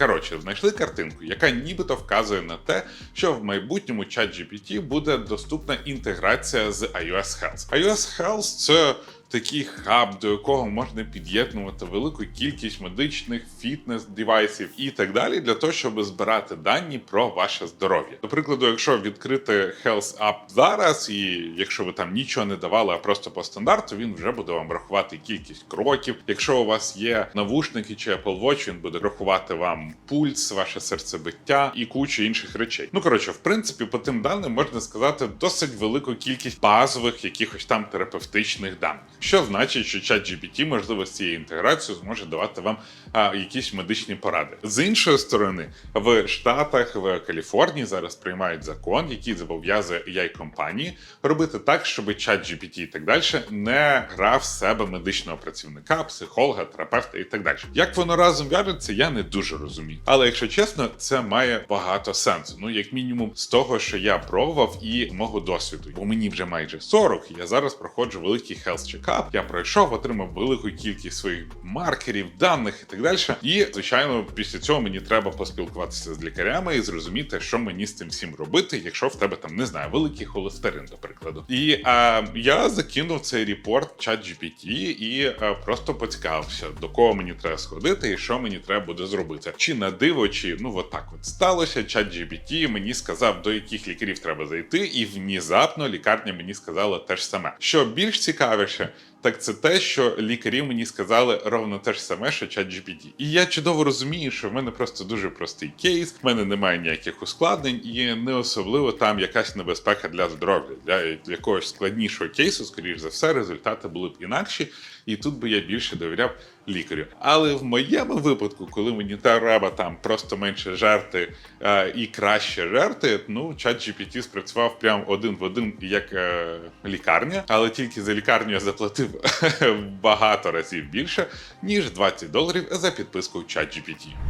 Коротше, знайшли картинку, яка нібито вказує на те, що в майбутньому ChatGPT буде доступна інтеграція з iOS Health. iOS Health – це такий хаб, до якого можна під'єднувати велику кількість медичних фітнес-девайсів і так далі, для того, щоб збирати дані про ваше здоров'я. До прикладу, якщо відкрити Health App зараз, і якщо ви там нічого не давали, а просто по стандарту, він вже буде вам рахувати кількість кроків. Якщо у вас є навушники чи Apple Watch, він буде рахувати вам пульс, ваше серцебиття і кучу інших речей. Ну коротше, в принципі, по тим даним можна сказати досить велику кількість базових якихось там терапевтичних даних. Що значить, що ChatGPT, можливо, з цією інтеграцією зможе давати вам а, якісь медичні поради. З іншої сторони, в Штатах, в Каліфорнії зараз приймають закон, який зобов'язує ai компанії робити так, щоб ChatGPT і так далі не грав з себе медичного працівника, психолога, терапевта і так далі. Як воно разом в'яжеться, я не дуже розумію. Але якщо чесно, це має багато сенсу. Ну, як мінімум, з того, що я пробував і мого досвіду. Бо мені вже майже 40, і я зараз проходжу великий health check-up. Я пройшов, отримав велику кількість своїх маркерів, даних і так далі. І звичайно, після цього мені треба поспілкуватися з лікарями і зрозуміти, що мені з цим всім робити, якщо в тебе там не знаю, великий холестерин, до прикладу. І а, я закинув цей репорт ChatGPT і а, просто поцікавився, до кого мені треба сходити і що мені треба буде зробити. Чи на диво, чи ну от так от сталося. ChatGPT мені сказав, до яких лікарів треба зайти, і внезапно лікарня мені сказала те ж саме. Що більш цікавіше, так це те, що лікарі мені сказали ровно те ж саме, що ChatGPT. І я чудово розумію, що в мене просто дуже простий кейс, в мене немає ніяких ускладнень, і не особливо там якась небезпека для здоров'я. Для якогось складнішого кейсу, скоріш за все, результати були б інакші, і тут би я більше довіряв лікарю. Але в моєму випадку, коли мені треба там просто менше жерти е, і краще жерти, ну ChatGPT спрацював прям один в один як е, лікарня, але тільки за лікарню я заплатив багато разів більше, ніж 20 доларів за підписку ChatGPT.